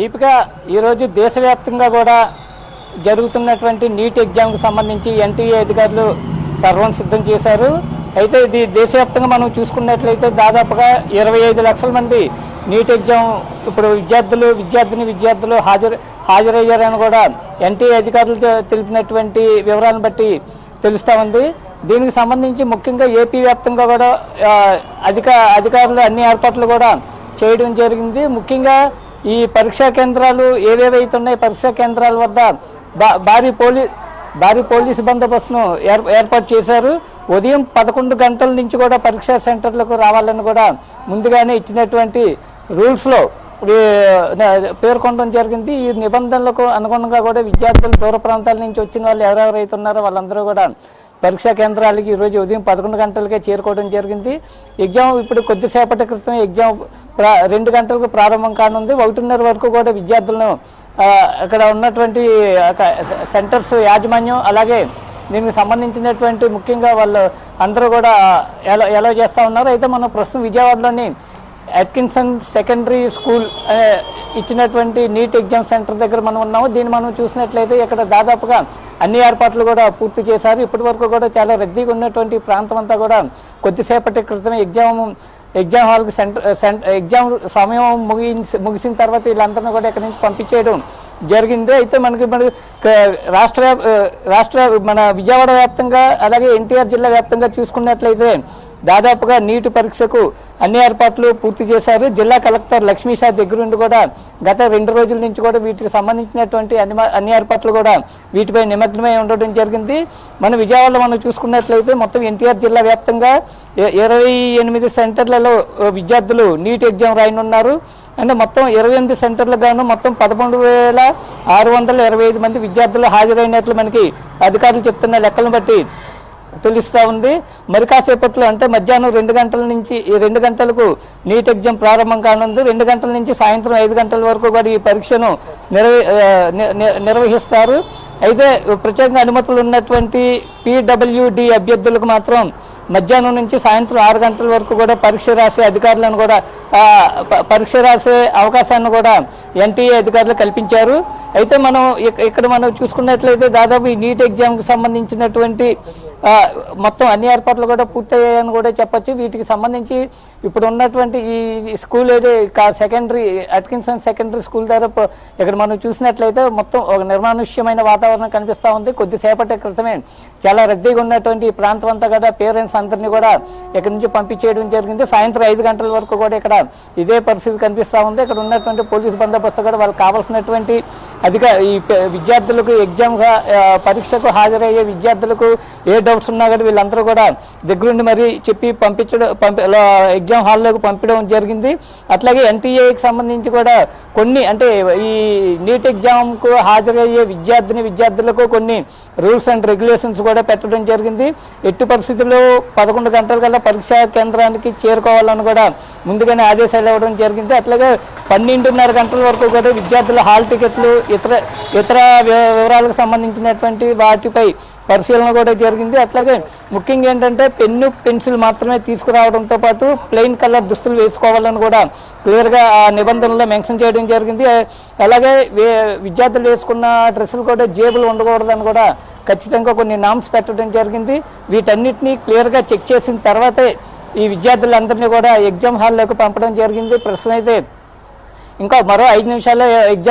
దీపిక ఈరోజు దేశవ్యాప్తంగా కూడా జరుగుతున్నటువంటి నీట్ ఎగ్జామ్కి సంబంధించి ఎన్టీఏ అధికారులు సర్వం సిద్ధం చేశారు. అయితే ఇది దేశవ్యాప్తంగా మనం చూసుకున్నట్లయితే దాదాపుగా ఇరవై ఐదు లక్షల మంది నీట్ ఎగ్జామ్ ఇప్పుడు విద్యార్థులు విద్యార్థిని విద్యార్థులు హాజరు హాజరయ్యారని కూడా ఎన్టీఏ అధికారులు తెలిపినటువంటి వివరాలను బట్టి తెలుస్తూ ఉంది. దీనికి సంబంధించి ముఖ్యంగా ఏపీ వ్యాప్తంగా కూడా అధిక అధికారులు అన్ని ఏర్పాట్లు కూడా చేయడం జరిగింది. ముఖ్యంగా ఈ పరీక్షా కేంద్రాలు ఏవేవైతే ఉన్నాయి పరీక్షా కేంద్రాల వద్ద బా- భారీ పోలీ భారీ పోలీసు బందోబస్తును ఏర్ ఏర్పాటు చేశారు. ఉదయం పదకొండు గంటల నుంచి కూడా పరీక్షా సెంటర్లకు రావాలని కూడా ముందుగానే ఇచ్చినటువంటి రూల్స్లో పేర్కొనడం జరిగింది. ఈ నిబంధనలకు అనుగుణంగా కూడా విద్యార్థులు దూర ప్రాంతాల నుంచి వచ్చిన వాళ్ళు ఎవరెవరైతే ఉన్నారో వాళ్ళందరూ కూడా పరీక్షా కేంద్రాలకి ఈరోజు ఉదయం పదకొండు గంటలకే చేరుకోవడం జరిగింది. ఎగ్జామ్ ఇప్పుడు కొద్దిసేపటి క్రితం ఎగ్జామ్ రెండు గంటలకు ప్రారంభం కానుంది. ఒకటిన్నర వరకు కూడా విద్యార్థులను అక్కడ ఉన్నటువంటి సెంటర్స్ యాజమాన్యం అలాగే దీనికి సంబంధించినటువంటి ముఖ్యంగా వాళ్ళు అందరూ కూడా ఎలా ఎలా చేస్తూ ఉన్నారు. అయితే మనం ప్రస్తుతం విజయవాడలోని అట్కిన్సన్ సెకండరీ స్కూల్ ఇచ్చినటువంటి నీట్ ఎగ్జామ్ సెంటర్ దగ్గర మనం ఉన్నాము. దీన్ని మనం చూసినట్లయితే ఇక్కడ దాదాపుగా అన్ని ఏర్పాట్లు కూడా పూర్తి చేశారు. ఇప్పటి వరకు కూడా చాలా రద్దీగా ఉన్నటువంటి ప్రాంతం అంతా కూడా కొద్దిసేపటి క్రితం ఎగ్జామ్ ఎగ్జామ్ హాల్కి సెంటర్ సెంటర్ ఎగ్జామ్ సమయం ముగించి ముగిసిన తర్వాత వీళ్ళందరినీ కూడా ఇక్కడి నుంచి పంపించేయడం జరిగింది. అయితే మనకి మన రాష్ట్ర రాష్ట్ర మన విజయవాడ వ్యాప్తంగా అలాగే ఎన్టీఆర్ జిల్లా వ్యాప్తంగా చూసుకున్నట్లయితే దాదాపుగా నీటి పరీక్షకు అన్ని ఏర్పాట్లు పూర్తి చేశారు. జిల్లా కలెక్టర్ లక్ష్మీషా దగ్గర నుండి కూడా గత రెండు రోజుల నుంచి కూడా వీటికి సంబంధించినటువంటి అన్ని అన్ని ఏర్పాట్లు కూడా వీటిపై నిమగ్నమై ఉండడం జరిగింది. మన విజయవాడలో మనం చూసుకున్నట్లయితే మొత్తం ఎన్టీఆర్ జిల్లా వ్యాప్తంగా ఇరవై ఎనిమిది సెంటర్లలో విద్యార్థులు నీట్ ఎగ్జామ్ రాయనున్నారు. అంటే మొత్తం ఇరవై ఎనిమిది సెంటర్లకు గాను మొత్తం పదకొండు వేల ఆరు వందల ఇరవై ఐదు మంది విద్యార్థులు హాజరైనట్లు మనకి అధికారులు చెప్తున్న లెక్కలను బట్టి తెలుస్తూ ఉంది. మరి కాసేపట్లో అంటే మధ్యాహ్నం రెండు గంటల నుంచి ఈ రెండు గంటలకు నీట్ ఎగ్జామ్ ప్రారంభం కానుంది. రెండు గంటల నుంచి సాయంత్రం ఐదు గంటల వరకు కూడా ఈ పరీక్షను నిర్వ ని- నిర్వహిస్తారు. అయితే ప్రత్యేకంగా అనుమతులు ఉన్నటువంటి పీడబ్ల్యూడి అభ్యర్థులకు మాత్రం మధ్యాహ్నం నుంచి సాయంత్రం ఆరు గంటల వరకు కూడా పరీక్ష రాసే అధికారులను కూడా పరీక్ష రాసే అవకాశాన్ని కూడా ఎన్టీఏ అధికారులు కల్పించారు. అయితే మనం ఇక్కడ మనం చూసుకున్నట్లయితే దాదాపు ఈ నీట్ ఎగ్జామ్కి సంబంధించినటువంటి మొత్తం అన్ని ఏర్పాట్లు కూడా పూర్తయ్యాయని కూడా చెప్పొచ్చు. వీటికి సంబంధించి ఇప్పుడు ఉన్నటువంటి ఈ స్కూల్ ఏదో సెకండరీ అట్కిన్సన్ సెకండరీ స్కూల్ దగ్గర ఇక్కడ మనం చూసినట్లయితే మొత్తం ఒక నిర్మానుష్యమైన వాతావరణం కనిపిస్తూ ఉంది. కొద్దిసేపటి క్రితమే చాలా రద్దీగా ఉన్నటువంటి ఈ ప్రాంతం అంతా కూడా పేరెంట్స్ అందరినీ కూడా ఇక్కడ నుంచి పంపించేయడం జరిగింది. సాయంత్రం ఐదు గంటల వరకు కూడా ఇక్కడ ఇదే పరిస్థితి కనిపిస్తూ ఉంది. ఇక్కడ ఉన్నటువంటి పోలీసు బందోబస్తు కూడా వాళ్ళకి కావాల్సినటువంటి అధిక ఈ విద్యార్థులకు ఎగ్జామ్గా పరీక్షకు హాజరయ్యే విద్యార్థులకు ఏ డౌట్స్ ఉన్నా కూడా వీళ్ళందరూ కూడా దగ్గరుండి మరి చెప్పి పంపించడం పంపి ఎగ్జామ్ హాల్లోకి పంపించడం జరిగింది. అట్లాగే ఎన్టీఏకి సంబంధించి కూడా కొన్ని అంటే ఈ నీట్ ఎగ్జామ్కు హాజరయ్యే విద్యార్థిని విద్యార్థులకు కొన్ని రూల్స్ అండ్ రెగ్యులేషన్స్ కూడా పెట్టడం జరిగింది. ఎట్టి పరిస్థితుల్లో పదకొండు గంటల కల్లా పరీక్షా కేంద్రానికి చేరుకోవాలని కూడా ముందుగానే ఆదేశాలు ఇవ్వడం జరిగింది. అట్లాగే పన్నెండున్నర గంటల వరకు కూడా విద్యార్థుల హాల్ టికెట్లు ఇతర ఇతర వివరాలకు సంబంధించినటువంటి వాటిపై పరిశీలన కూడా జరిగింది. అట్లాగే ముఖ్యంగా ఏంటంటే పెన్ను పెన్సిల్ మాత్రమే తీసుకురావడంతో పాటు ప్లెయిన్ కలర్ దుస్తులు వేసుకోవాలని కూడా క్లియర్గా ఆ నిబంధనలో మెన్షన్ చేయడం జరిగింది. అలాగే విద్యార్థులు వేసుకున్న డ్రెస్సులు కూడా జేబులు ఉండకూడదని కూడా ఖచ్చితంగా కొన్ని నామ్స్ పెట్టడం జరిగింది. వీటన్నిటిని క్లియర్గా చెక్ చేసిన తర్వాతే ఈ విద్యార్థులందరినీ కూడా ఎగ్జామ్ హాల్లోకి పంపడం జరిగింది. ప్రస్తుతం అయితే ఇంకా మరో ఐదు నిమిషాల్లో ఎగ్జామ్